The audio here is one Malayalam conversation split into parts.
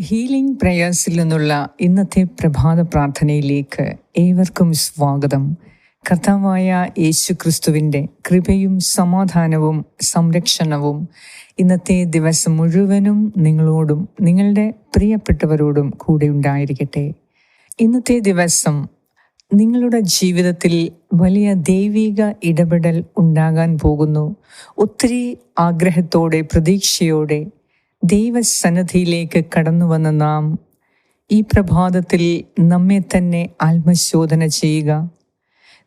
ഹീലിംഗ് പ്രേയേഴ്സിൽ നിന്നുള്ള ഇന്നത്തെ പ്രഭാത പ്രാർത്ഥനയിലേക്ക് ഏവർക്കും സ്വാഗതം. കർത്താവായ യേശു ക്രിസ്തുവിന്റെ കൃപയും സമാധാനവും സംരക്ഷണവും ഇന്നത്തെ ദിവസം മുഴുവനും നിങ്ങളോടും നിങ്ങളുടെ പ്രിയപ്പെട്ടവരോടും കൂടെ ഉണ്ടായിരിക്കട്ടെ. ഇന്നത്തെ ദിവസം നിങ്ങളുടെ ജീവിതത്തിൽ വലിയ ദൈവിക ഇടപെടൽ ഉണ്ടാകാൻ പോകുന്നു. ഒത്തിരി ആഗ്രഹത്തോടെ പ്രതീക്ഷയോടെ ദൈവസന്നദ്ധിയിലേക്ക് കടന്നു വന്ന നാം ഈ പ്രഭാതത്തിൽ നമ്മെ തന്നെ ആത്മശോധന ചെയ്യുക.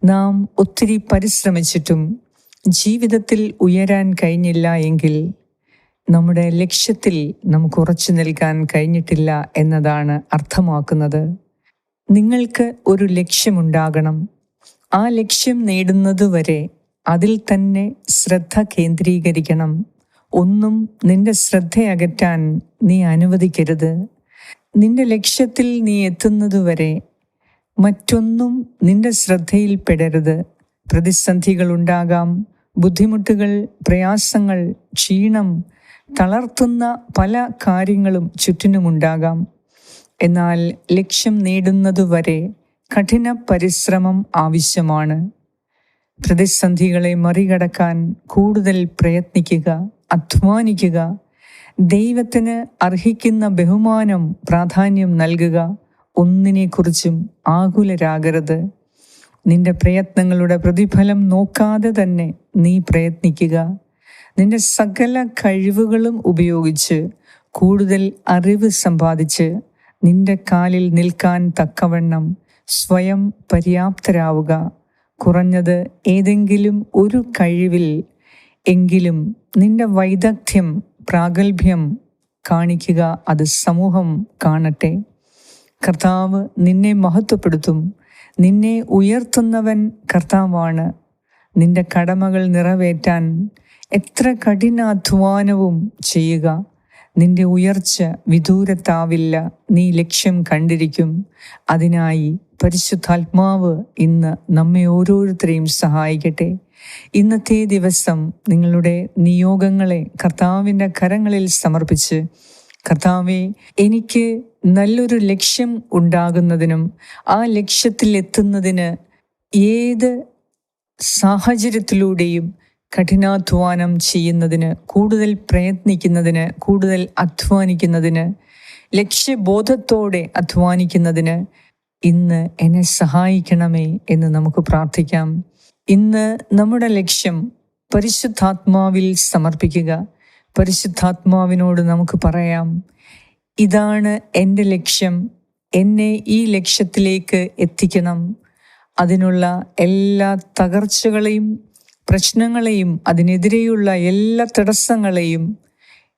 നാം ഒത്തിരി പരിശ്രമിച്ചിട്ടും ജീവിതത്തിൽ ഉയരാൻ കഴിഞ്ഞില്ല എങ്കിൽ നമ്മുടെ ലക്ഷ്യത്തിൽ നമുക്ക് ഉറച്ചു നിൽക്കാൻ കഴിഞ്ഞിട്ടില്ല എന്നതാണ് അർത്ഥമാക്കുന്നത്. നിങ്ങൾക്ക് ഒരു ലക്ഷ്യമുണ്ടാകണം. ആ ലക്ഷ്യം നേടുന്നതുവരെ അതിൽ തന്നെ ശ്രദ്ധ കേന്ദ്രീകരിക്കണം. ഒന്നും നിന്റെ ശ്രദ്ധയകറ്റാൻ നീ അനുവദിക്കരുത്. നിന്റെ ലക്ഷ്യത്തിൽ നീ എത്തുന്നതുവരെ മറ്റൊന്നും നിന്റെ ശ്രദ്ധയിൽപ്പെടരുത് പ്രതിസന്ധികൾ ഉണ്ടാകാം ബുദ്ധിമുട്ടുകൾ പ്രയാസങ്ങൾ ക്ഷീണം തളർത്തുന്ന പല കാര്യങ്ങളും ചുറ്റിനുമുണ്ടാകാം എന്നാൽ ലക്ഷ്യം നേടുന്നതുവരെ കഠിന പരിശ്രമം ആവശ്യമാണ്. പ്രതിസന്ധികളെ മറികടക്കാൻ കൂടുതൽ പ്രയത്നിക്കുക. അധ്വാനിക്കുക. ദൈവത്തിന് അർഹിക്കുന്ന ബഹുമാനം പ്രാധാന്യം നൽകുക. ഒന്നിനെക്കുറിച്ചും ആകുലരാകരുത്. നിന്റെ പ്രയത്നങ്ങളുടെ പ്രതിഫലം നോക്കാതെ തന്നെ നീ പ്രയത്നിക്കുക. നിന്റെ സകല കഴിവുകളും ഉപയോഗിച്ച് കൂടുതൽ അറിവ് സമ്പാദിച്ച് നിന്റെ കാലിൽ നിൽക്കാൻ തക്കവണ്ണം സ്വയം പര്യാപ്തരാവുക. കുറഞ്ഞത് ഏതെങ്കിലും ഒരു കഴിവിൽ എങ്കിലും നിന്റെ വൈദഗ്ധ്യം പ്രാഗൽഭ്യം കാണിക്കുക അത് സമൂഹം കാണട്ടെ. കർത്താവ് നിന്നെ മഹത്വപ്പെടുത്തും. നിന്നെ ഉയർത്തുന്നവൻ കർത്താവാണ്. നിന്റെ കടമകൾ നിറവേറ്റാൻ എത്ര കഠിനാധ്വാനവും ചെയ്യുക. നിന്റെ ഉയർച്ച വിദൂരത്താവില്ല. നീ ലക്ഷ്യം കണ്ടിരിക്കും. അതിനായി പരിശുദ്ധാത്മാവ് ഇന്ന് നമ്മെ ഓരോരുത്തരെയും സഹായിക്കട്ടെ. ഇന്നത്തെ ദിവസം നിങ്ങളുടെ നിയോഗങ്ങളെ കർത്താവിന്റെ കരങ്ങളിൽ സമർപ്പിച്ച് കർത്താവെ എനിക്ക് നല്ലൊരു ലക്ഷ്യം ഉണ്ടാകുന്നതിനും ആ ലക്ഷ്യത്തിൽ എത്തുന്നതിന് ഏത് സാഹചര്യത്തിലൂടെയും കഠിനാധ്വാനം ചെയ്യുന്നതിന് കൂടുതൽ പ്രയത്നിക്കുന്നതിന് കൂടുതൽ അധ്വാനിക്കുന്നതിന് ലക്ഷ്യബോധത്തോടെ അധ്വാനിക്കുന്നതിന് ഇന്ന് എന്നെ സഹായിക്കണമേ എന്ന് നമുക്ക് പ്രാർത്ഥിക്കാം. ഇന്ന് നമ്മുടെ ലക്ഷ്യം പരിശുദ്ധാത്മാവിൽ സമർപ്പിക്കുക. പരിശുദ്ധാത്മാവിനോട് നമുക്ക് പറയാം ഇതാണ് എന്റെ ലക്ഷ്യം. എന്നെ ഈ ലക്ഷ്യത്തിലേക്ക് എത്തിക്കണം. അതിനുള്ള എല്ലാ തകർച്ചകളെയും പ്രശ്നങ്ങളെയും അതിനെതിരെയുള്ള എല്ലാ തടസ്സങ്ങളെയും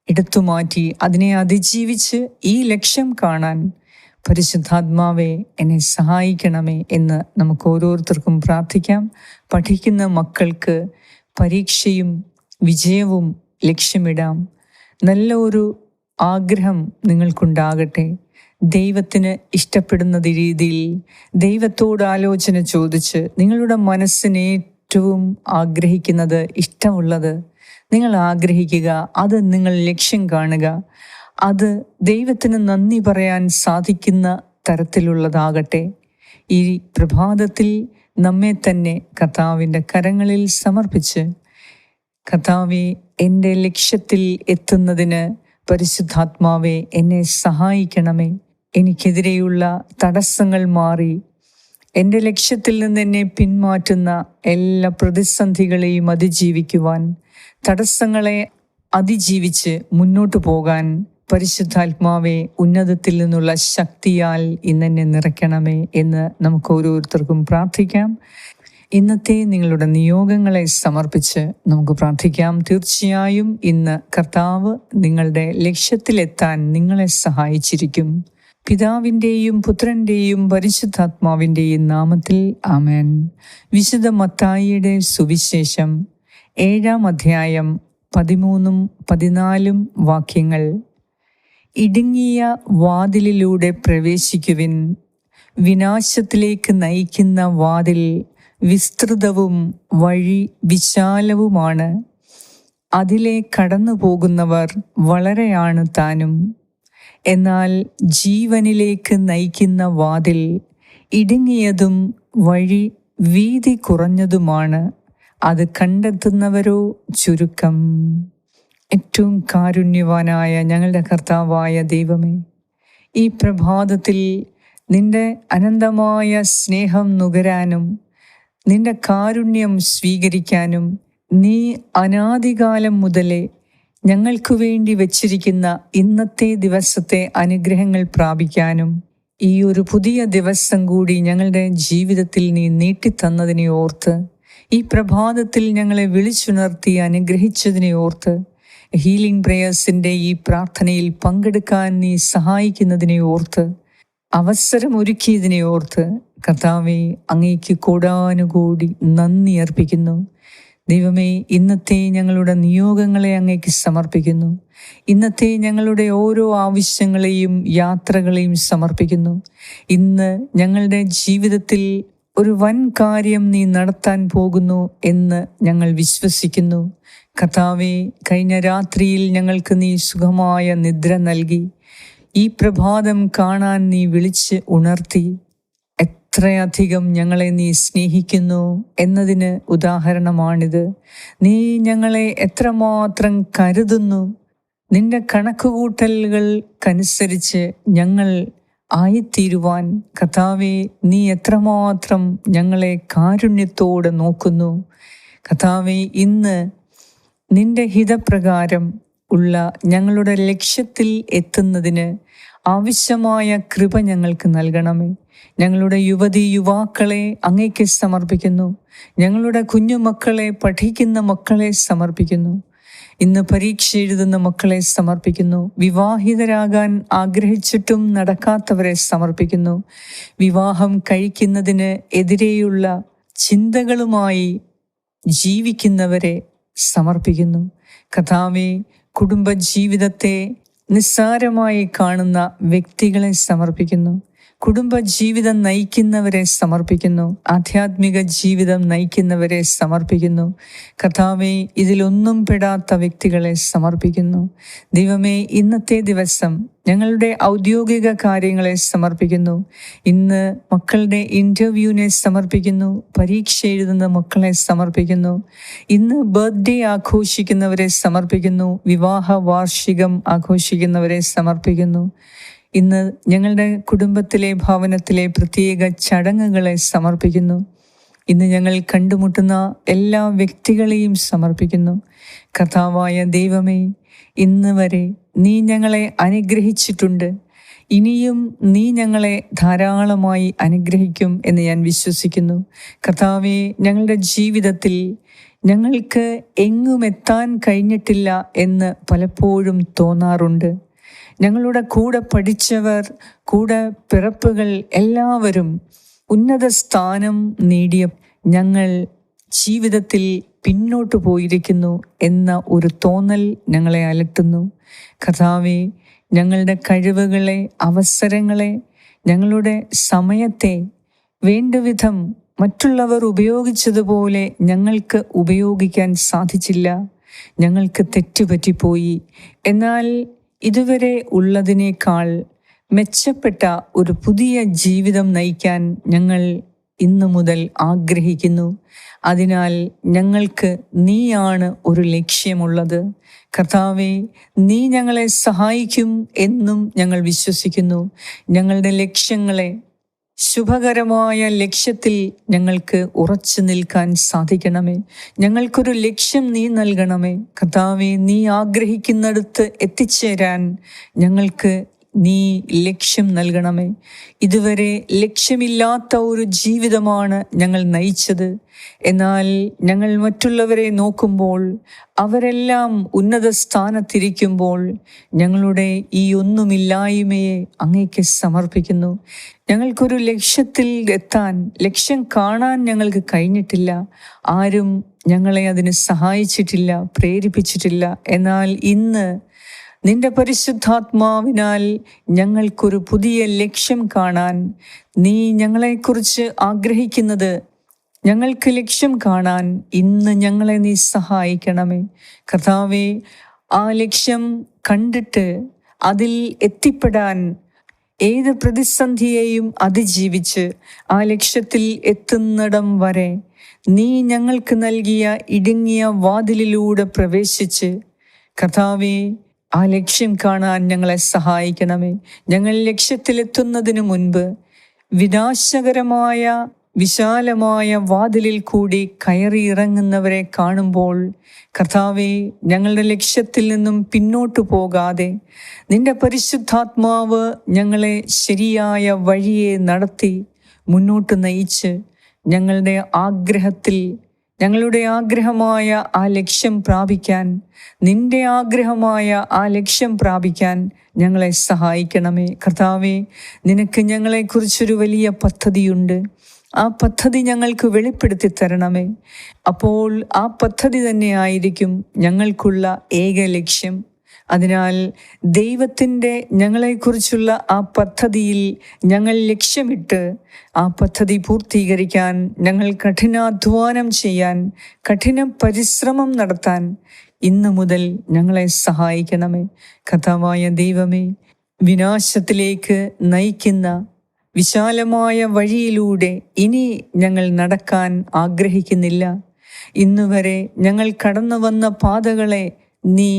എടുത്തു മാറ്റി അതിനെ അതിജീവിച്ച് ഈ ലക്ഷ്യം കാണാൻ പരിശുദ്ധാത്മാവെ എന്നെ സഹായിക്കണമേ എന്ന് നമുക്ക് ഓരോരുത്തർക്കും പ്രാർത്ഥിക്കാം. പഠിക്കുന്ന മക്കൾക്ക് പരീക്ഷയും വിജയവും ലക്ഷ്യമിടാം. നല്ല ഒരു ആഗ്രഹം നിങ്ങൾക്കുണ്ടാകട്ടെ. ദൈവത്തിന് ഇഷ്ടപ്പെടുന്ന രീതിയിൽ ദൈവത്തോട് ആലോചന ചോദിച്ച് നിങ്ങളുടെ മനസ്സിന് ഏറ്റവും ആഗ്രഹിക്കുന്നത് ഇഷ്ടമുള്ളത് നിങ്ങൾ ആഗ്രഹിക്കുക അത് നിങ്ങൾ ലക്ഷ്യം കാണുക. അത് ദൈവത്തിന് നന്ദി പറയാൻ സാധിക്കുന്ന തരത്തിലുള്ളതാകട്ടെ. ഈ പ്രഭാതത്തിൽ നമ്മെ തന്നെ കർത്താവിന്റെ കരങ്ങളിൽ സമർപ്പിച്ച് കർത്താവെ എന്റെ ലക്ഷ്യത്തിൽ എത്തുന്നതിന് പരിശുദ്ധാത്മാവെ എന്നെ സഹായിക്കണമേ. എനിക്കെതിരെയുള്ള തടസ്സങ്ങൾ മാറി എന്റെ ലക്ഷ്യത്തിൽ നിന്ന് എന്നെ പിന്മാറ്റുന്ന എല്ലാ പ്രതിസന്ധികളെയും അതിജീവിക്കുവാൻ തടസ്സങ്ങളെ അതിജീവിച്ച് മുന്നോട്ടു പോകാൻ പരിശുദ്ധാത്മാവെ ഉന്നതത്തിൽ നിന്നുള്ള ശക്തിയാൽ ഇന്നെന്നെ നിറയ്ക്കണമേ എന്ന് നമുക്ക് ഓരോരുത്തർക്കും പ്രാർത്ഥിക്കാം. ഇന്നത്തെ നിങ്ങളുടെ നിയോഗങ്ങളെ സമർപ്പിച്ച് നമുക്ക് പ്രാർത്ഥിക്കാം. തീർച്ചയായും ഇന്ന് കർത്താവ് നിങ്ങളുടെ ലക്ഷ്യത്തിലെത്താൻ നിങ്ങളെ സഹായിച്ചിരിക്കും. പിതാവിന്റെയും പുത്രന്റെയും പരിശുദ്ധാത്മാവിന്റെയും നാമത്തിൽ ആമേൻ. വിശുദ്ധ മത്തായിയുടെ സുവിശേഷം ഏഴാം അധ്യായം പതിമൂന്നും പതിനാലും വാക്യങ്ങൾ. ഇടുങ്ങിയ വാതിലിലൂടെ പ്രവേശിക്കുവിൻ. വിനാശത്തിലേക്ക് നയിക്കുന്ന വാതിൽ വിസ്തൃതവും വഴി വിശാലവുമാണ്. അതിലെ കടന്നു പോകുന്നവർ വളരെയാണ് താനും. എന്നാൽ ജീവനിലേക്ക് നയിക്കുന്ന വാതിൽ ഇടുങ്ങിയതും വഴി വീതി കുറഞ്ഞതുമാണ്. അത് കണ്ടെത്തുന്നവരോ ചുരുക്കം. ഏറ്റവും കാരുണ്യവാനായ ഞങ്ങളുടെ കർത്താവായ ദൈവമേ ഈ പ്രഭാതത്തിൽ നിന്റെ അനന്തമായ സ്നേഹം നുകരാനും നിന്റെ കാരുണ്യം സ്വീകരിക്കാനും നീ അനാദികാലം മുതലേ ഞങ്ങൾക്ക് വേണ്ടി വച്ചിരിക്കുന്ന ഇന്നത്തെ ദിവസത്തെ അനുഗ്രഹങ്ങൾ പ്രാപിക്കാനും ഈ ഒരു പുതിയ ദിവസം കൂടി ഞങ്ങളുടെ ജീവിതത്തിൽ നീ നീട്ടിത്തന്നതിനെ ഓർത്ത് ഈ പ്രഭാതത്തിൽ ഞങ്ങളെ വിളിച്ചുണർത്തി അനുഗ്രഹിച്ചതിനെ ഓർത്ത് ഹീലിംഗ് പ്രേയേഴ്സിന്റെ ഈ പ്രാർത്ഥനയിൽ പങ്കെടുക്കാൻ നീ സഹായിക്കുന്നതിനെ ഓർത്ത് അവസരം ഒരുക്കിയതിനെ ഓർത്ത് കർത്താവെ അങ്ങേക്ക് കൂടാനുകൂടി നന്ദി അർപ്പിക്കുന്നു. ദൈവമേ ഇന്നത്തെ ഞങ്ങളുടെ നിയോഗങ്ങളെ അങ്ങേക്ക് സമർപ്പിക്കുന്നു. ഇന്നത്തെ ഞങ്ങളുടെ ഓരോ ആവശ്യങ്ങളെയും യാത്രകളെയും സമർപ്പിക്കുന്നു. ഇന്ന് ഞങ്ങളുടെ ജീവിതത്തിൽ ഒരു വൻ കാര്യം നീ നടത്താൻ പോകുന്നു എന്ന് ഞങ്ങൾ വിശ്വസിക്കുന്നു. കഥാവെ കഴിഞ്ഞ രാത്രിയിൽ ഞങ്ങൾക്ക് നീ സുഖമായ നിദ്ര നൽകി. ഈ പ്രഭാതം കാണാൻ നീ വിളിച്ച് ഉണർത്തി. എത്രയധികം ഞങ്ങളെ നീ സ്നേഹിക്കുന്നു എന്നതിന് ഉദാഹരണമാണിത്. നീ ഞങ്ങളെ എത്രമാത്രം കരുതുന്നു. നിന്റെ കണക്കുകൂട്ടലുകൾക്കനുസരിച്ച് ഞങ്ങൾ ആയിത്തീരുവാൻ കഥാവെ നീ എത്രമാത്രം ഞങ്ങളെ കാരുണ്യത്തോടെ നോക്കുന്നു. കഥാവെ ഇന്ന് നിന്റെ ഹിതപ്രകാരം ഉള്ള ഞങ്ങളുടെ ലക്ഷ്യത്തിൽ എത്തുന്നതിന് ആവശ്യമായ കൃപ ഞങ്ങൾക്ക് നൽകണമേ. ഞങ്ങളുടെ യുവതി യുവാക്കളെ അങ്ങേക്ക് സമർപ്പിക്കുന്നു. ഞങ്ങളുടെ കുഞ്ഞു മക്കളെ പഠിക്കുന്ന മക്കളെ സമർപ്പിക്കുന്നു. ഇന്ന് പരീക്ഷ എഴുതുന്ന മക്കളെ സമർപ്പിക്കുന്നു. വിവാഹിതരാകാൻ ആഗ്രഹിച്ചിട്ടും നടക്കാത്തവരെ സമർപ്പിക്കുന്നു. വിവാഹം കഴിക്കുന്നതിന് എതിരെയുള്ള ചിന്തകളുമായി ജീവിക്കുന്നവരെ സമർപ്പിക്കുന്നു. കഥാവെ കുടുംബജീവിതത്തെ നിസ്സാരമായി കാണുന്ന വ്യക്തികളെ സമർപ്പിക്കുന്നു. കുടുംബ ജീവിതം നയിക്കുന്നവരെ സമർപ്പിക്കുന്നു. ആധ്യാത്മിക ജീവിതം നയിക്കുന്നവരെ സമർപ്പിക്കുന്നു. കഥാവെ ഇതിലൊന്നും പെടാത്ത വ്യക്തികളെ സമർപ്പിക്കുന്നു. ദൈവമേ ഇന്നത്തെ ദിവസം ഞങ്ങളുടെ ഔദ്യോഗിക കാര്യങ്ങളെ സമർപ്പിക്കുന്നു. ഇന്ന് മക്കളുടെ ഇന്റർവ്യൂവിനെ സമർപ്പിക്കുന്നു. പരീക്ഷ എഴുതുന്ന മക്കളെ സമർപ്പിക്കുന്നു. ഇന്ന് ബർത്ത്ഡേ ആഘോഷിക്കുന്നവരെ സമർപ്പിക്കുന്നു. വിവാഹ വാർഷികം ആഘോഷിക്കുന്നവരെ സമർപ്പിക്കുന്നു. ഇന്ന് ഞങ്ങളുടെ കുടുംബത്തിലെ ഭവനത്തിലെ പ്രത്യേക ചടങ്ങുകളെ സമർപ്പിക്കുന്നു. ഇന്ന് ഞങ്ങൾ കണ്ടുമുട്ടുന്ന എല്ലാ വ്യക്തികളെയും സമർപ്പിക്കുന്നു. കഥാവായ ദൈവമേ ഇന്ന് വരെ നീ ഞങ്ങളെ അനുഗ്രഹിച്ചിട്ടുണ്ട്. ഇനിയും നീ ഞങ്ങളെ ധാരാളമായി അനുഗ്രഹിക്കും എന്ന് ഞാൻ വിശ്വസിക്കുന്നു. കർത്താവെ ഞങ്ങളുടെ ജീവിതത്തിൽ ഞങ്ങൾക്ക് എങ്ങും എത്താൻ കഴിഞ്ഞിട്ടില്ല എന്ന് പലപ്പോഴും തോന്നാറുണ്ട്. ഞങ്ങളുടെ കൂടെ പഠിച്ചവർ കൂടെ പിറപ്പുകൾ എല്ലാവരും ഉന്നത സ്ഥാനം നേടിയ ഞങ്ങൾ ജീവിതത്തിൽ പിന്നോട്ടു പോയിരിക്കുന്നു എന്ന ഒരു തോന്നൽ ഞങ്ങളെ അലട്ടുന്നു. കഥാവെ ഞങ്ങളുടെ കഴിവുകളെ അവസരങ്ങളെ ഞങ്ങളുടെ സമയത്തെ വേണ്ടവിധം മറ്റുള്ളവർ ഉപയോഗിച്ചതുപോലെ ഞങ്ങൾക്ക് ഉപയോഗിക്കാൻ സാധിച്ചില്ല. ഞങ്ങൾക്ക് തെറ്റുപറ്റിപ്പോയി. എന്നാൽ ഇതുവരെ ഉള്ളതിനേക്കാൾ മെച്ചപ്പെട്ട ഒരു പുതിയ ജീവിതം നയിക്കാൻ ഞങ്ങൾ ഇന്നു മുതൽ ആഗ്രഹിക്കുന്നു. അതിനാൽ ഞങ്ങൾക്ക് നീയാണ് ഒരു ലക്ഷ്യമുള്ളത്. കർത്താവെ നീ ഞങ്ങളെ സഹായിക്കും എന്നും ഞങ്ങൾ വിശ്വസിക്കുന്നു. ഞങ്ങളുടെ ലക്ഷ്യങ്ങളെ ശുഭകരമായ ലക്ഷ്യത്തിൽ ഞങ്ങൾക്ക് ഉറച്ചു നിൽക്കാൻ സാധിക്കണമേ. ഞങ്ങൾക്കൊരു ലക്ഷ്യം നീ നൽകണമേ. കർത്താവെ നീ ആഗ്രഹിക്കുന്നിടത്ത് എത്തിച്ചേരാൻ ഞങ്ങൾക്ക് നീ ലക്ഷ്യം നൽകണമേ. ഇതുവരെ ലക്ഷ്യമില്ലാത്ത ഒരു ജീവിതമാണ് ഞങ്ങൾ നയിച്ചത്. എന്നാൽ ഞങ്ങൾ മറ്റുള്ളവരെ നോക്കുമ്പോൾ അവരെല്ലാം ഉന്നത സ്ഥാനത്തിരിക്കുമ്പോൾ ഞങ്ങളുടെ ഈ ഒന്നുമില്ലായ്മയെ അങ്ങേക്ക് സമർപ്പിക്കുന്നു. ഞങ്ങൾക്കൊരു ലക്ഷ്യത്തിൽ എത്താൻ ലക്ഷ്യം കാണാൻ ഞങ്ങൾക്ക് കഴിഞ്ഞിട്ടില്ല. ആരും ഞങ്ങളെ അതിന് സഹായിച്ചിട്ടില്ല പ്രേരിപ്പിച്ചിട്ടില്ല. എന്നാൽ ഇന്ന് നിന്റെ പരിശുദ്ധാത്മാവിനാൽ ഞങ്ങൾക്കൊരു പുതിയ ലക്ഷ്യം കാണാൻ നീ ഞങ്ങളെക്കുറിച്ച് ആഗ്രഹിക്കുന്നത് ഞങ്ങൾക്ക് ലക്ഷ്യം കാണാൻ ഇന്ന് ഞങ്ങളെ നീ സഹായിക്കണമേ. കർത്താവെ ആ ലക്ഷ്യം കണ്ടിട്ട് അതിൽ എത്തിപ്പെടാൻ ഏത് പ്രതിസന്ധിയെയും അതിജീവിച്ച് ആ ലക്ഷ്യത്തിൽ എത്തുന്നിടം വരെ നീ ഞങ്ങൾക്ക് നൽകിയ ഇടുങ്ങിയ വാതിലിലൂടെ പ്രവേശിച്ച് കഥാവെ ആ ലക്ഷ്യം കാണാൻ ഞങ്ങളെ സഹായിക്കണമേ. ഞങ്ങൾ ലക്ഷ്യത്തിലെത്തുന്നതിന് മുൻപ് വിനാശകരമായ വിശാലമായ വാതിലിൽ കൂടി കയറി ഇറങ്ങുന്നവരെ കാണുമ്പോൾ കർത്താവെ ഞങ്ങളുടെ ലക്ഷ്യത്തിൽ നിന്നും പിന്നോട്ടു പോകാതെ നിന്റെ പരിശുദ്ധാത്മാവ് ഞങ്ങളെ ശരിയായ വഴിയെ നടത്തി മുന്നോട്ട് നയിച്ച് ഞങ്ങളുടെ ആഗ്രഹത്തിൽ ഞങ്ങളുടെ ആഗ്രഹമായ ആ ലക്ഷ്യം പ്രാപിക്കാൻ നിന്റെ ആഗ്രഹമായ ആ ലക്ഷ്യം പ്രാപിക്കാൻ ഞങ്ങളെ സഹായിക്കണമേ. കർത്താവേ നിനക്ക് ഞങ്ങളെക്കുറിച്ചൊരു വലിയ പദ്ധതിയുണ്ട്. ആ പദ്ധതി ഞങ്ങൾക്ക് വെളിപ്പെടുത്തി തരണമേ. അപ്പോൾ ആ പദ്ധതി തന്നെ ആയിരിക്കും ഞങ്ങൾക്കുള്ള ഏക ലക്ഷ്യം. അതിനാൽ ദൈവത്തിന്റെ ഞങ്ങളെക്കുറിച്ചുള്ള ആ പദ്ധതിയിൽ ഞങ്ങൾ ലക്ഷ്യമിട്ട് ആ പദ്ധതി പൂർത്തീകരിക്കാൻ ഞങ്ങൾ കഠിനാധ്വാനം ചെയ്യാൻ കഠിന പരിശ്രമം നടത്താൻ ഇന്ന് മുതൽ ഞങ്ങളെ സഹായിക്കണമേ. കഥാവായ ദൈവമേ വിനാശത്തിലേക്ക് നയിക്കുന്ന വിശാലമായ വഴിയിലൂടെ ഇനി ഞങ്ങൾ നടക്കാൻ ആഗ്രഹിക്കുന്നില്ല. ഇന്നുവരെ ഞങ്ങൾ കടന്നു വന്ന പാതകളെ നീ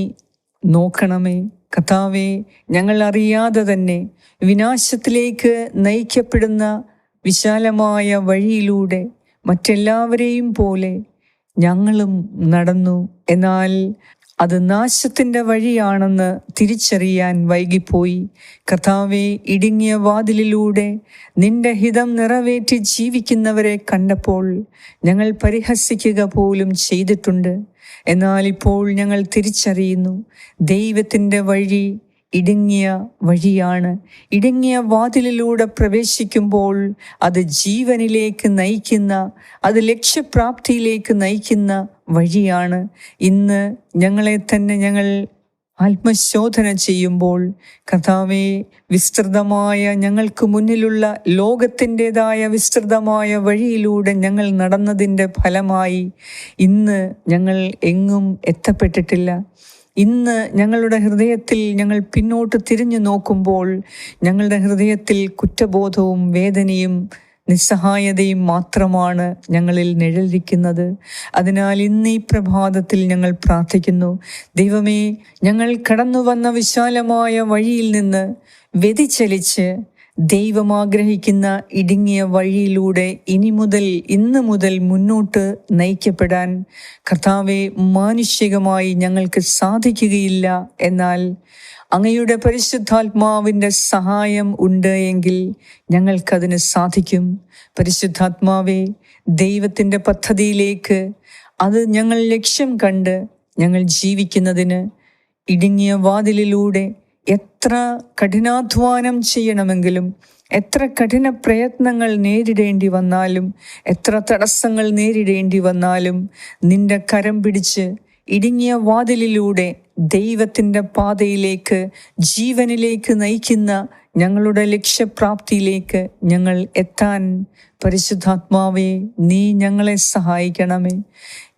നോക്കണമേ. കഥാവേ ഞങ്ങൾ അറിയാതെ തന്നെ വിനാശത്തിലേക്ക് നയിക്കപ്പെടുന്ന വിശാലമായ വഴിയിലൂടെ മറ്റെല്ലാവരെയും പോലെ ഞങ്ങളും നടന്നു. എന്നാൽ അത് നാശത്തിന്റെ വഴിയാണെന്ന് തിരിച്ചറിയാൻ വൈകിപ്പോയി. കഥാവെ ഇടുങ്ങിയ വാതിലിലൂടെ നിന്റെ ഹിതം നിറവേറ്റി ജീവിക്കുന്നവരെ കണ്ടപ്പോൾ ഞങ്ങൾ പരിഹസിക്കുക പോലും ചെയ്തിട്ടുണ്ട്. എന്നാൽ ഇപ്പോൾ ഞങ്ങൾ തിരിച്ചറിയുന്നു ദൈവത്തിന്റെ വഴി ഇടുങ്ങിയ വഴിയാണ്. ഇടുങ്ങിയ വാതിലിലൂടെ പ്രവേശിക്കുമ്പോൾ അത് ജീവനിലേക്ക് നയിക്കുന്ന അത് ലക്ഷ്യപ്രാപ്തിയിലേക്ക് നയിക്കുന്ന വഴിയാണ്. ഇന്ന് ഞങ്ങളെ തന്നെ ഞങ്ങൾ ആത്മശോധന ചെയ്യുമ്പോൾ കഥാവെ വിസ്തൃതമായ ഞങ്ങൾക്ക് മുന്നിലുള്ള ലോകത്തിന്റെതായ വിസ്തൃതമായ വഴിയിലൂടെ ഞങ്ങൾ നടന്നതിന്റെ ഫലമായി ഇന്ന് ഞങ്ങൾ എങ്ങും എത്തപ്പെട്ടിട്ടില്ല. ഇന്ന് ഞങ്ങളുടെ ഹൃദയത്തിൽ ഞങ്ങൾ പിന്നോട്ട് തിരിഞ്ഞു നോക്കുമ്പോൾ ഞങ്ങളുടെ ഹൃദയത്തിൽ കുറ്റബോധവും വേദനയും നിസ്സഹായതയും മാത്രമാണ് ഞങ്ങളിൽ നിഴലിരിക്കുന്നത്. അതിനാൽ ഇന്ന് ഈ പ്രഭാതത്തിൽ ഞങ്ങൾ പ്രാർത്ഥിക്കുന്നു. ദൈവമേ ഞങ്ങൾ കടന്നു വന്ന വിശാലമായ വഴിയിൽ നിന്ന് വ്യതിചലിച്ച് ദൈവം ആഗ്രഹിക്കുന്ന ഇടുങ്ങിയ വഴിയിലൂടെ ഇനി മുതൽ ഇന്ന് മുതൽ മുന്നോട്ട് നയിക്കപ്പെടാൻ കർത്താവെ മാനുഷികമായി ഞങ്ങൾക്ക് സാധിക്കുകയില്ല. എന്നാൽ അങ്ങയുടെ പരിശുദ്ധാത്മാവിന്റെ സഹായം ഉണ്ട് എങ്കിൽ ഞങ്ങൾക്കതിന് സാധിക്കും. പരിശുദ്ധാത്മാവെ ദൈവത്തിന്റെ പദ്ധതിയിലേക്ക് അത് ഞങ്ങൾ ലക്ഷ്യം കണ്ട് ഞങ്ങൾ ജീവിക്കുന്നതിന് ഇടുങ്ങിയ വാതിലിലൂടെ എത്ര കഠിനാധ്വാനം ചെയ്യണമെങ്കിലും എത്ര കഠിന പ്രയത്നങ്ങൾ നേരിടേണ്ടി വന്നാലും എത്ര തടസ്സങ്ങൾ നേരിടേണ്ടി വന്നാലും നിന്റെ കരം പിടിച്ച് ഇടുങ്ങിയ വാതിലിലൂടെ ദൈവത്തിന്റെ പാതയിലേക്ക് ജീവനിലേക്ക് നയിക്കുന്ന ഞങ്ങളുടെ ലക്ഷ്യപ്രാപ്തിയിലേക്ക് ഞങ്ങൾ എത്താൻ പരിശുദ്ധാത്മാവെ നീ ഞങ്ങളെ സഹായിക്കണമേ.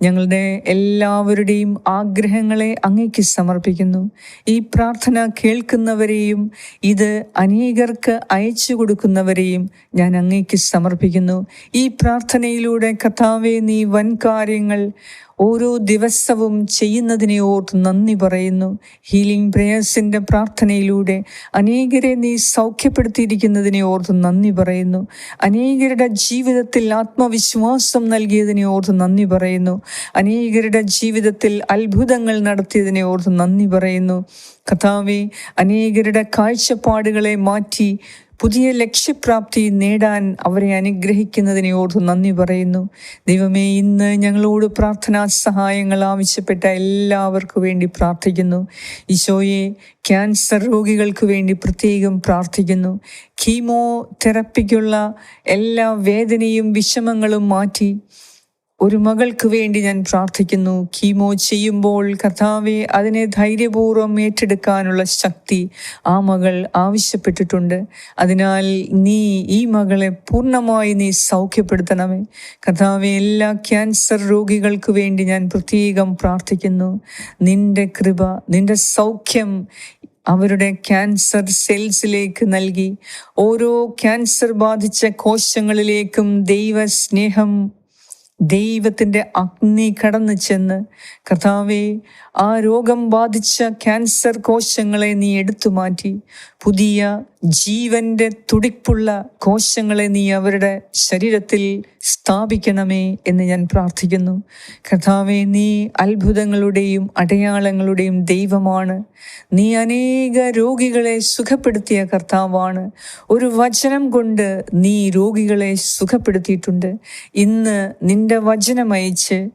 ഞങ്ങളുടെ എല്ലാവരുടെയും ആഗ്രഹങ്ങളെ അങ്ങേക്ക് സമർപ്പിക്കുന്നു. ഈ പ്രാർത്ഥന കേൾക്കുന്നവരെയും ഇത് അനേകർക്ക് അയച്ചു കൊടുക്കുന്നവരെയും ഞാൻ അങ്ങേക്ക് സമർപ്പിക്കുന്നു. ഈ പ്രാർത്ഥനയിലൂടെ കഥാവെ നീ വൻ കാര്യങ്ങൾ ഓരോ ദിവസവും ചെയ്യുന്നതിനെ ഓർത്ത് നന്ദി പറയുന്നു. ഹീലിംഗ് പ്രേയേഴ്സിന്റെ പ്രാർത്ഥനയിലൂടെ അനേകരെ നീ സൗഖ്യപ്പെടുത്തിയിരിക്കുന്നതിനെ ഓർത്ത് നന്ദി പറയുന്നു. അനേകരുടെ ജീവിതത്തിൽ ആത്മവിശ്വാസം നൽകിയതിനെ ഓർത്ത് നന്ദി പറയുന്നു. അനേകരുടെ ജീവിതത്തിൽ അത്ഭുതങ്ങൾ നടത്തിയതിനെ ഓർത്ത് നന്ദി പറയുന്നു. കഥാവെ അനേകരുടെ കാഴ്ചപ്പാടുകളെ മാറ്റി പുതിയ ലക്ഷ്യപ്രാപ്തി നേടാൻ അവരെ അനുഗ്രഹിക്കുന്നതിനെ ഓർത്ത് നന്ദി പറയുന്നു. ദൈവമേ ഇന്ന് ഞങ്ങളോട് പ്രാർത്ഥനാ സഹായങ്ങൾ ആവശ്യപ്പെട്ട എല്ലാവർക്കും വേണ്ടി പ്രാർത്ഥിക്കുന്നു. ഈശോയെ ക്യാൻസർ രോഗികൾക്ക് വേണ്ടി പ്രത്യേകം പ്രാർത്ഥിക്കുന്നു. കീമോ തെറപ്പിക്കുള്ള എല്ലാ വേദനയും വിഷമങ്ങളും മാറ്റി ഒരു മകൾക്ക് വേണ്ടി ഞാൻ പ്രാർത്ഥിക്കുന്നു. കീമോ ചെയ്യുമ്പോൾ കഥാവെ അതിനെ ധൈര്യപൂർവം ഏറ്റെടുക്കാനുള്ള ശക്തി ആ മകൾ ആവശ്യപ്പെട്ടിട്ടുണ്ട്. അതിനാൽ നീ ഈ മകളെ പൂർണമായി നീ സൗഖ്യപ്പെടുത്തണമേ. കഥാവെ എല്ലാ ക്യാൻസർ രോഗികൾക്ക് വേണ്ടി ഞാൻ പ്രത്യേകം പ്രാർത്ഥിക്കുന്നു. നിന്റെ കൃപ നിന്റെ സൗഖ്യം അവരുടെ ക്യാൻസർ സെൽസിലേക്ക് നൽകി. ഓരോ ക്യാൻസർ ബാധിച്ച കോശങ്ങളിലേക്കും ദൈവ സ്നേഹം ദൈവത്തിന്റെ അഗ്നി കടന്നു ചെന്ന് കർത്താവെ ആ രോഗം ബാധിച്ച ക്യാൻസർ കോശങ്ങളെ നീ എടുത്തു മാറ്റി. പുതിയ ജീവന്റെ തുടിപ്പുള്ള കോശങ്ങളെ നീ അവരുടെ ശരീരത്തിൽ സ്ഥാപിക്കണമേ എന്ന് ഞാൻ പ്രാർത്ഥിക്കുന്നു. കഥാവെ നീ അത്ഭുതങ്ങളുടെയും അടയാളങ്ങളുടെയും ദൈവമാണ്. നീ അനേക രോഗികളെ സുഖപ്പെടുത്തിയ കർത്താവാണ്. ഒരു വചനം കൊണ്ട് നീ രോഗികളെ സുഖപ്പെടുത്തിയിട്ടുണ്ട്. ഇന്ന് നിന്റെ വചനമയച്ച്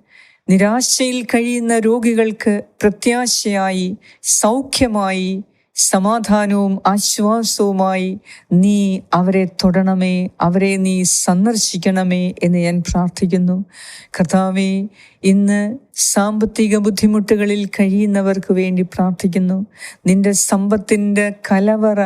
നിരാശയിൽ കഴിയുന്ന രോഗികൾക്ക് പ്രത്യാശയായി സൗഖ്യമായി സമാധാനവും ആശ്വാസവുമായി നീ അവരെ തൊടണമേ അവരെ നീ സന്ദർശിക്കണമേ എന്ന് ഞാൻ പ്രാർത്ഥിക്കുന്നു. കർത്താവെ ഇന്ന് സാമ്പത്തിക ബുദ്ധിമുട്ടുകളിൽ കഴിയുന്നവർക്ക് വേണ്ടി പ്രാർത്ഥിക്കുന്നു. നിന്റെ സമ്പത്തിന്റെ കലവറ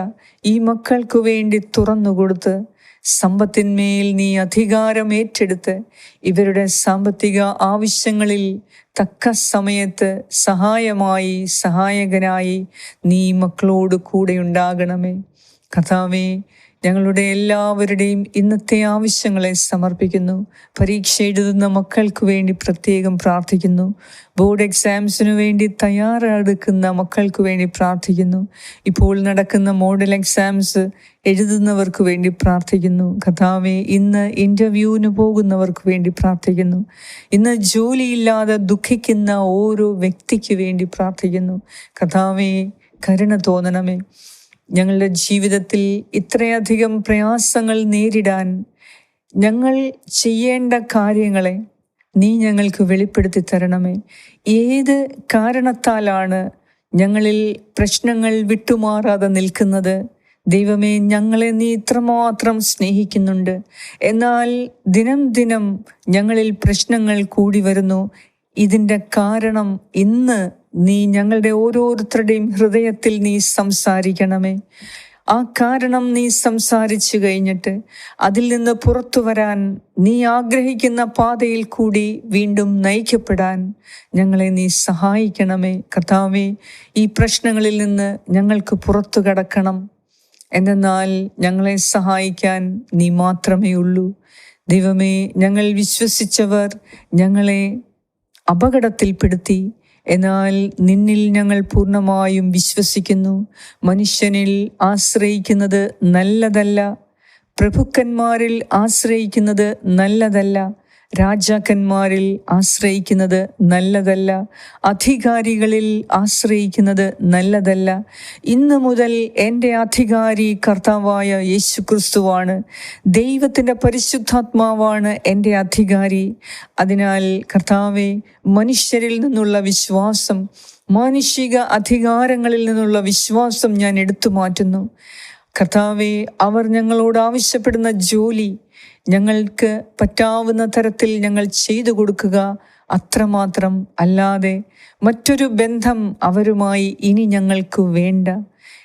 ഈ മക്കൾക്ക് വേണ്ടി തുറന്നുകൊടുത്ത് സമ്പത്തിന്മേൽ നീ അധികാരം ഏറ്റെടുത്ത് ഇവരുടെ സാമ്പത്തിക ആവശ്യങ്ങളിൽ തക്ക സമയത്ത് സഹായമായി സഹായകനായി നീ മക്കളോട് കൂടെ ഉണ്ടാകണമേ കഥാവേ ഞങ്ങളുടെ എല്ലാവരുടെയും ഇന്നത്തെ ആവശ്യങ്ങളെ സമർപ്പിക്കുന്നു. പരീക്ഷ എഴുതുന്ന മക്കൾക്ക് വേണ്ടി പ്രത്യേകം പ്രാർത്ഥിക്കുന്നു. ബോർഡ് എക്സാംസിന് വേണ്ടി തയ്യാറെടുക്കുന്ന മക്കൾക്ക് വേണ്ടി പ്രാർത്ഥിക്കുന്നു. ഇപ്പോൾ നടക്കുന്ന മോഡൽ എക്സാംസ് എഴുതുന്നവർക്ക് വേണ്ടി പ്രാർത്ഥിക്കുന്നു. കഥാവെ ഇന്ന് ഇന്റർവ്യൂവിന് പോകുന്നവർക്ക് വേണ്ടി പ്രാർത്ഥിക്കുന്നു. ഇന്ന് ജോലിയില്ലാതെ ദുഃഖിക്കുന്ന ഓരോ വ്യക്തിക്ക് വേണ്ടി പ്രാർത്ഥിക്കുന്നു. കഥാവെ കരുണ തോന്നണമേ. ഞങ്ങളുടെ ജീവിതത്തിൽ ഇത്രയധികം പ്രയാസങ്ങൾ നേരിടാൻ ഞങ്ങൾ ചെയ്യേണ്ട കാര്യങ്ങളെ നീ ഞങ്ങൾക്ക് വെളിപ്പെടുത്തി തരണമേ. ഏത് കാരണത്താലാണ് ഞങ്ങളിൽ പ്രശ്നങ്ങൾ വിട്ടുമാറാതെ നിൽക്കുന്നത്? ദൈവമേ ഞങ്ങളെ നീ ഇത്രമാത്രം സ്നേഹിക്കുന്നുണ്ട്. എന്നാൽ ദിനം ദിനം ഞങ്ങളിൽ പ്രശ്നങ്ങൾ കൂടി വരുന്നു. ഇതിന്റെ കാരണം ഇന്ന് നീ ഞങ്ങളുടെ ഓരോരുത്തരുടെയും ഹൃദയത്തിൽ നീ സംസാരിക്കണമേ. ആ കാരണം നീ സംസാരിച്ചു കഴിഞ്ഞിട്ട് അതിൽ നിന്ന് പുറത്തു വരാൻ നീ ആഗ്രഹിക്കുന്ന പാതയിൽ കൂടി വീണ്ടും നയിക്കപ്പെടാൻ ഞങ്ങളെ നീ സഹായിക്കണമേ. കർത്താവേ ഈ പ്രശ്നങ്ങളിൽ നിന്ന് ഞങ്ങൾക്ക് പുറത്തു കടക്കണം. എന്നാൽ ഞങ്ങളെ സഹായിക്കാൻ നീ മാത്രമേ ഉള്ളൂ. ദൈവമേ ഞങ്ങൾ വിശ്വസിച്ചവർ ഞങ്ങളെ അപകടത്തിൽപ്പെടുത്തി. എന്നാൽ നിന്നിൽ ഞങ്ങൾ പൂർണമായും വിശ്വസിക്കുന്നു. മനുഷ്യനിൽ ആശ്രയിക്കുന്നത് നല്ലതല്ല. പ്രഭുക്കന്മാരിൽ ആശ്രയിക്കുന്നത് നല്ലതല്ല. രാജാക്കന്മാരിൽ ആശ്രയിക്കുന്നത് നല്ലതല്ല അധികാരികളിൽ ആശ്രയിക്കുന്നത് നല്ലതല്ല. ഇന്നു മുതൽ എന്റെ അധികാരി കർത്താവായ യേശു ക്രിസ്തുവാണ് ദൈവത്തിന്റെ പരിശുദ്ധാത്മാവാണ് എന്റെ അധികാരി. അതിനാൽ കർത്താവെ മനുഷ്യരിൽ നിന്നുള്ള വിശ്വാസം മാനുഷിക അധികാരങ്ങളിൽ നിന്നുള്ള വിശ്വാസം ഞാൻ എടുത്തു മാറ്റുന്നു. കർത്താവെ അവർ ഞങ്ങളോട് ആവശ്യപ്പെടുന്ന ജോലി ഞങ്ങൾക്ക് പറ്റാവുന്ന തരത്തിൽ ഞങ്ങൾ ചെയ്തു കൊടുക്കുക അത്രമാത്രം അല്ലാതെ മറ്റൊരു ബന്ധം അവരുമായി ഇനി ഞങ്ങൾക്ക് വേണ്ട.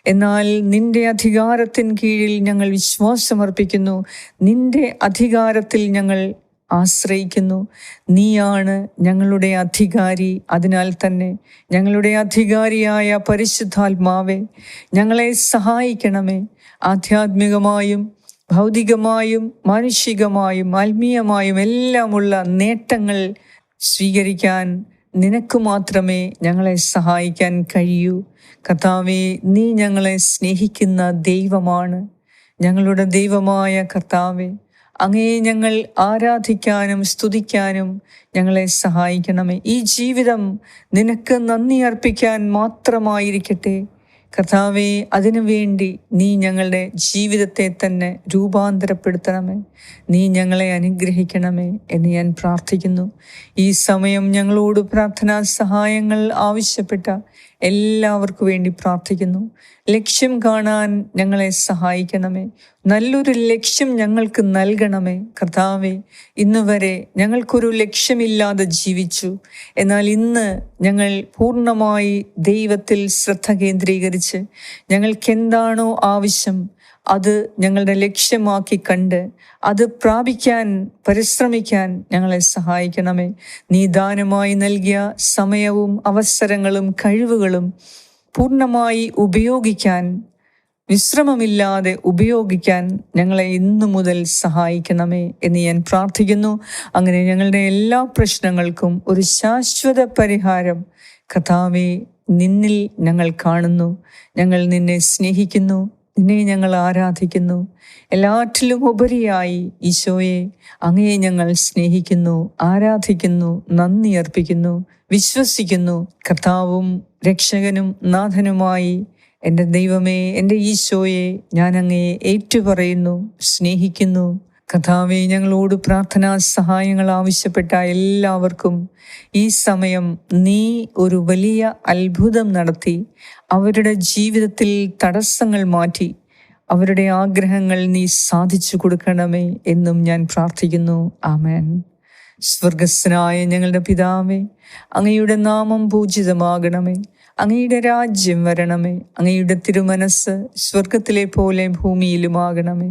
എന്നാൽ നിന്റെ അധികാരത്തിൻ കീഴിൽ ഞങ്ങൾ വിശ്വാസമർപ്പിക്കുന്നു. നിന്റെ അധികാരത്തിൽ ഞങ്ങൾ ആശ്രയിക്കുന്നു. നീയാണ് ഞങ്ങളുടെ അധികാരി. അതിനാൽ തന്നെ ഞങ്ങളുടെ അധികാരിയായ പരിശുദ്ധാത്മാവെ ഞങ്ങളെ സഹായിക്കണമേ. ആധ്യാത്മികമായും ഭൗതികമായും മാനുഷികമായും ആത്മീയമായും എല്ലാമുള്ള നേട്ടങ്ങൾ സ്വീകരിക്കാൻ നിനക്ക് മാത്രമേ ഞങ്ങളെ സഹായിക്കാൻ കഴിയൂ. കർത്താവെ നീ ഞങ്ങളെ സ്നേഹിക്കുന്ന ദൈവമാണ്. ഞങ്ങളുടെ ദൈവമായ കർത്താവെ അങ്ങേ ഞങ്ങൾ ആരാധിക്കാനും സ്തുതിക്കാനും ഞങ്ങളെ സഹായിക്കണമേ. ഈ ജീവിതം നിനക്ക് നന്ദി അർപ്പിക്കാൻ മാത്രമായിരിക്കട്ടെ. കർത്താവെ അതിനു വേണ്ടി നീ ഞങ്ങളുടെ ജീവിതത്തെ തന്നെ രൂപാന്തരപ്പെടുത്തണമേ. നീ ഞങ്ങളെ അനുഗ്രഹിക്കണമേ എന്ന് ഞാൻ പ്രാർത്ഥിക്കുന്നു. ഈ സമയം ഞങ്ങളോട് പ്രാർത്ഥനാ സഹായങ്ങൾ ആവശ്യപ്പെട്ട എല്ലാവർക്കു വേണ്ടി പ്രാർത്ഥിക്കുന്നു. ലക്ഷ്യം കാണാൻ ഞങ്ങളെ സഹായിക്കണമേ. നല്ലൊരു ലക്ഷ്യം ഞങ്ങൾക്ക് നൽകണമേ. കർത്താവെ ഇന്ന് വരെ ഞങ്ങൾക്കൊരു ലക്ഷ്യമില്ലാതെ ജീവിച്ചു. എന്നാൽ ഇന്ന് ഞങ്ങൾ പൂർണമായി ദൈവത്തിൽ ശ്രദ്ധ കേന്ദ്രീകരിച്ച് ഞങ്ങൾക്ക് എന്താണോ ആവശ്യം അത് ഞങ്ങളുടെ ലക്ഷ്യമാക്കി കണ്ട് അത് പ്രാപിക്കാൻ പരിശ്രമിക്കാൻ ഞങ്ങളെ സഹായിക്കണമേ. നീ ദാനമായി നൽകിയ സമയവും അവസരങ്ങളും കഴിവുകളും പൂർണമായി ഉപയോഗിക്കാൻ വിശ്രമമില്ലാതെ ഉപയോഗിക്കാൻ ഞങ്ങളെ ഇന്നു മുതൽ സഹായിക്കണമേ എന്ന് ഞാൻ പ്രാർത്ഥിക്കുന്നു. അങ്ങനെ ഞങ്ങളുടെ എല്ലാ പ്രശ്നങ്ങൾക്കും ഒരു ശാശ്വത പരിഹാരം കഥാവെ നിന്നിൽ ഞങ്ങൾ കാണുന്നു. ഞങ്ങൾ നിന്നെ സ്നേഹിക്കുന്നു. നിന്നെ ഞങ്ങൾ ആരാധിക്കുന്നു. എല്ലാറ്റിലും ഉപരിയായി ഈശോയെ അങ്ങയെ ഞങ്ങൾ സ്നേഹിക്കുന്നു ആരാധിക്കുന്നു നന്ദി അർപ്പിക്കുന്നു വിശ്വസിക്കുന്നു. കർത്താവും രക്ഷകനും നാഥനുമായി എന്റെ ദൈവമേ എന്റെ ഈശോയെ ഞാൻ അങ്ങയെ ഏറ്റുപറയുന്നു സ്നേഹിക്കുന്നു. കഥാവെ ഞങ്ങളോട് പ്രാർത്ഥനാ സഹായങ്ങൾ ആവശ്യപ്പെട്ട എല്ലാവർക്കും ഈ സമയം നീ ഒരു വലിയ അത്ഭുതം നടത്തി അവരുടെ ജീവിതത്തിൽ തടസ്സങ്ങൾ മാറ്റി അവരുടെ ആഗ്രഹങ്ങൾ നീ സാധിച്ചു കൊടുക്കണമേ എന്നും ഞാൻ പ്രാർത്ഥിക്കുന്നു. ആമേൻ. സ്വർഗസ്നായ ഞങ്ങളുടെ പിതാവേ അങ്ങയുടെ നാമം പൂജിതമാകണമേ അങ്ങയുടെ രാജ്യം വരണമേ അങ്ങയുടെ തിരുമനസ് സ്വർഗത്തിലെ പോലെ ഭൂമിയിലുമാകണമേ.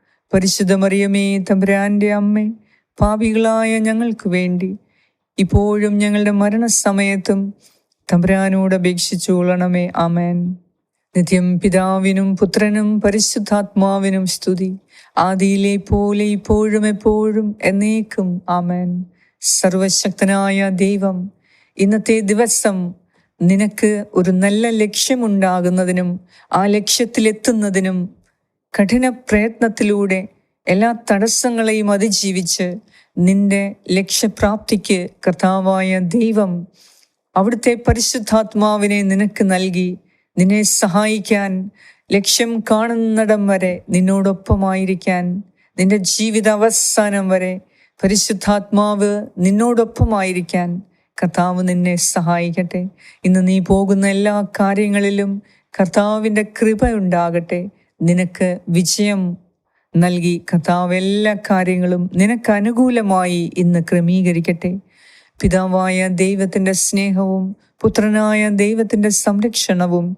പരിശുദ്ധ മറിയമേ തമ്പുരാന്റെ അമ്മേ പാപികളായ ഞങ്ങൾക്ക് വേണ്ടി ഇപ്പോഴും ഞങ്ങളുടെ മരണസമയത്തും തമ്പുരാനോട് അപേക്ഷിച്ചു കൊള്ളണമേ. ആമേൻ. നിത്യം പിതാവിനും പുത്രനും പരിശുദ്ധാത്മാവിനും സ്തുതി. ആദിയിലെ പോലെ ഇപ്പോഴും എപ്പോഴും എന്നേക്കും ആമേൻ. സർവശക്തനായ ദൈവം ഇന്നത്തെ ദിവസം നിനക്ക് ഒരു നല്ല ലക്ഷ്യമുണ്ടാകുന്നതിനും ആ ലക്ഷ്യത്തിലെത്തുന്നതിനും കഠിന പ്രയത്നത്തിലൂടെ എല്ലാ തടസ്സങ്ങളെയും അതിജീവിച്ച് നിന്റെ ലക്ഷ്യപ്രാപ്തിക്ക് കർത്താവായ ദൈവം അവിടുത്തെ പരിശുദ്ധാത്മാവിനെ നിനക്ക് നൽകി നിന്നെ സഹായിക്കാൻ ലക്ഷ്യം കാണുന്നിടം വരെ നിന്നോടൊപ്പമായിരിക്കാൻ നിന്റെ ജീവിത അവസാനം വരെ പരിശുദ്ധാത്മാവ് നിന്നോടൊപ്പമായിരിക്കാൻ കർത്താവ് നിന്നെ സഹായിക്കട്ടെ. ഇന്ന് നീ പോകുന്ന എല്ലാ കാര്യങ്ങളിലും കർത്താവിന്റെ കൃപ ഉണ്ടാകട്ടെ. നിനക്ക് വിജയം നൽകി കഥാവ് എല്ലാ കാര്യങ്ങളും നിനക്ക് അനുകൂലമായി ഇന്ന് ക്രമീകരിക്കട്ടെ. പിതാവായ ദൈവത്തിന്റെ സ്നേഹവും പുത്രനായ ദൈവത്തിന്റെ സംരക്ഷണവും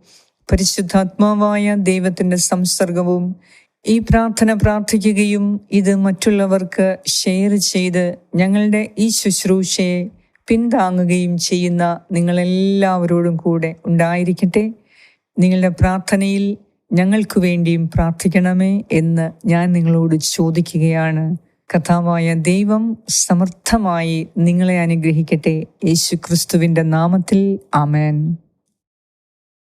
പരിശുദ്ധാത്മാവായ ദൈവത്തിന്റെ സംസർഗവും ഈ പ്രാർത്ഥന പ്രാർത്ഥിക്കുകയും ഇത് മറ്റുള്ളവർക്ക് ഷെയർ ചെയ്ത് ഞങ്ങളുടെ ഈ ശുശ്രൂഷയെ പിന്താങ്ങുകയും ചെയ്യുന്ന നിങ്ങളെല്ലാവരോടും കൂടെ ഉണ്ടായിരിക്കട്ടെ. നിങ്ങളുടെ പ്രാർത്ഥനയിൽ ഞങ്ങൾക്ക് വേണ്ടിയും പ്രാർത്ഥിക്കണമേ എന്ന് ഞാൻ നിങ്ങളോട് ചോദിക്കുകയാണ്. കഥാവായ ദൈവം സമർത്ഥമായി നിങ്ങളെ അനുഗ്രഹിക്കട്ടെ. യേശു ക്രിസ്തുവിന്റെ നാമത്തിൽ ആമേൻ.